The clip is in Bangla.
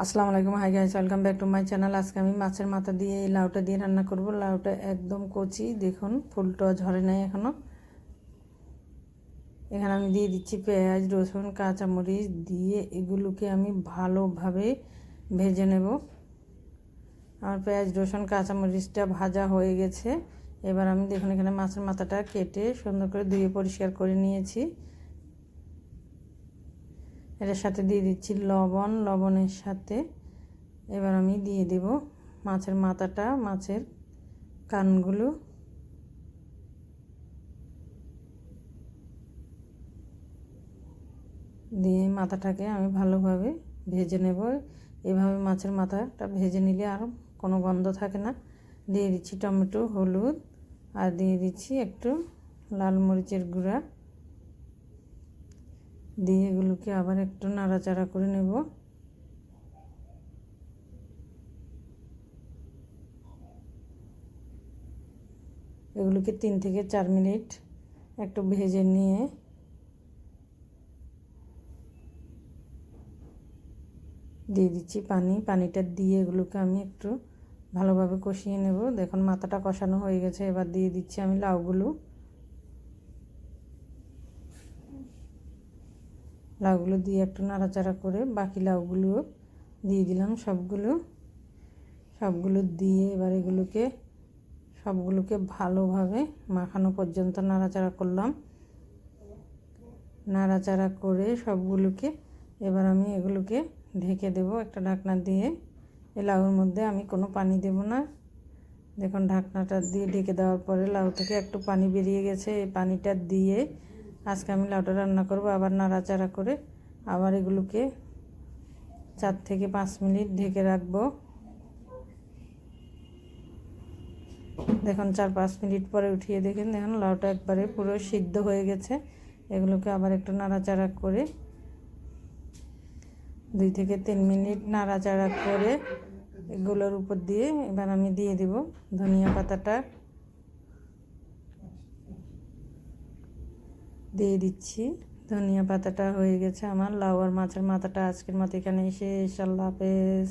আসসালামু আলাইকুম। Hi guys welcome back to my channel আজকে আমি মাছের মাথা দিয়ে এই লাউটা দিয়ে রান্না করব। লাউটা একদম কচি। দেখুন ফুলটা ঝরে নাই এখনও। এখানে আমি দিয়ে দিচ্ছি পেঁয়াজ, রসুন, কাঁচামরিচ দিয়ে এগুলোকে আমি ভালোভাবে ভেজে নেব। আমার পেঁয়াজ, রসুন, কাঁচামরিচটা ভাজা হয়ে গেছে। এবার আমি দেখুন এখানে মাছের মাথাটা কেটে সুন্দর করে ধুয়ে পরিষ্কার করে নিয়েছি। এটার সাথে দিয়ে দিচ্ছি লবণ। লবণের সাথে এবার আমি দিয়ে দেব মাছের মাথাটা, মাছের কানগুলো। দিয়ে মাথাটাকে আমি ভালোভাবে ভেজে নেব। এভাবে মাছের মাথাটা ভেজে নিলে আর কোনো গন্ধ থাকে না। দিয়ে দিচ্ছি টমেটো, হলুদ আর দিয়ে দিচ্ছি একটু লাল মরিচের গুঁড়া। দিয়ে এগুলোকে আবার একটু নাড়াচাড়া করে নেব। এগুলোকে তিন থেকে চার মিনিট একটু ভেজে নিয়ে দিয়ে দিচ্ছি পানি। পানিটা দিয়ে এগুলোকে আমি একটু ভালোভাবে কষিয়ে নেব। দেখুন, মাথাটা কষানো হয়ে গেছে। এবার দিয়ে দিচ্ছি আমি লাউগুলো। লাউগুলো দিয়ে একটু নাড়াচাড়া করে বাকি লাউগুলো দিয়ে দিলাম সবগুলো। সবগুলো দিয়ে এবার এগুলোকে, সবগুলোকে ভালোভাবে মাখানো পর্যন্ত নাড়াচাড়া করলাম। নাড়াচাড়া করে সবগুলোকে এবার আমি এগুলোকে ঢেকে দেব একটা ঢাকনা দিয়ে। এই লাউর মধ্যে আমি কোনো পানি দেব না। দেখুন ঢাকনাটা দিয়ে ঢেকে দেওয়ার পরে লাউ থেকে একটু পানি বেরিয়ে গেছে। এই পানিটা দিয়ে আজকে আমি লাউটা রান্না করব, আবার নাড়াচাড়া করে আবার এগুলোকে চার থেকে পাঁচ মিনিট ঢেকে রাখব। দেখুন, চার পাঁচ মিনিট পরে উঠিয়ে দেখেন, দেখুন লাউটা একবারে পুরো সিদ্ধ হয়ে গেছে। এগুলোকে আবার একটু নাড়াচাড়া করে দুই থেকে তিন মিনিট নাড়াচাড়া করে এগুলোর উপর দিয়ে এবার আমি দিয়ে দিব ধনিয়া পাতাটা। দিয়ে দিচ্ছি। ধনিয়া পাতাটা হয়ে গেছে আমার। লাউ আর মাছের মাথাটা আজকের মতো এখানে এসে আল্লাহ হাফেজ।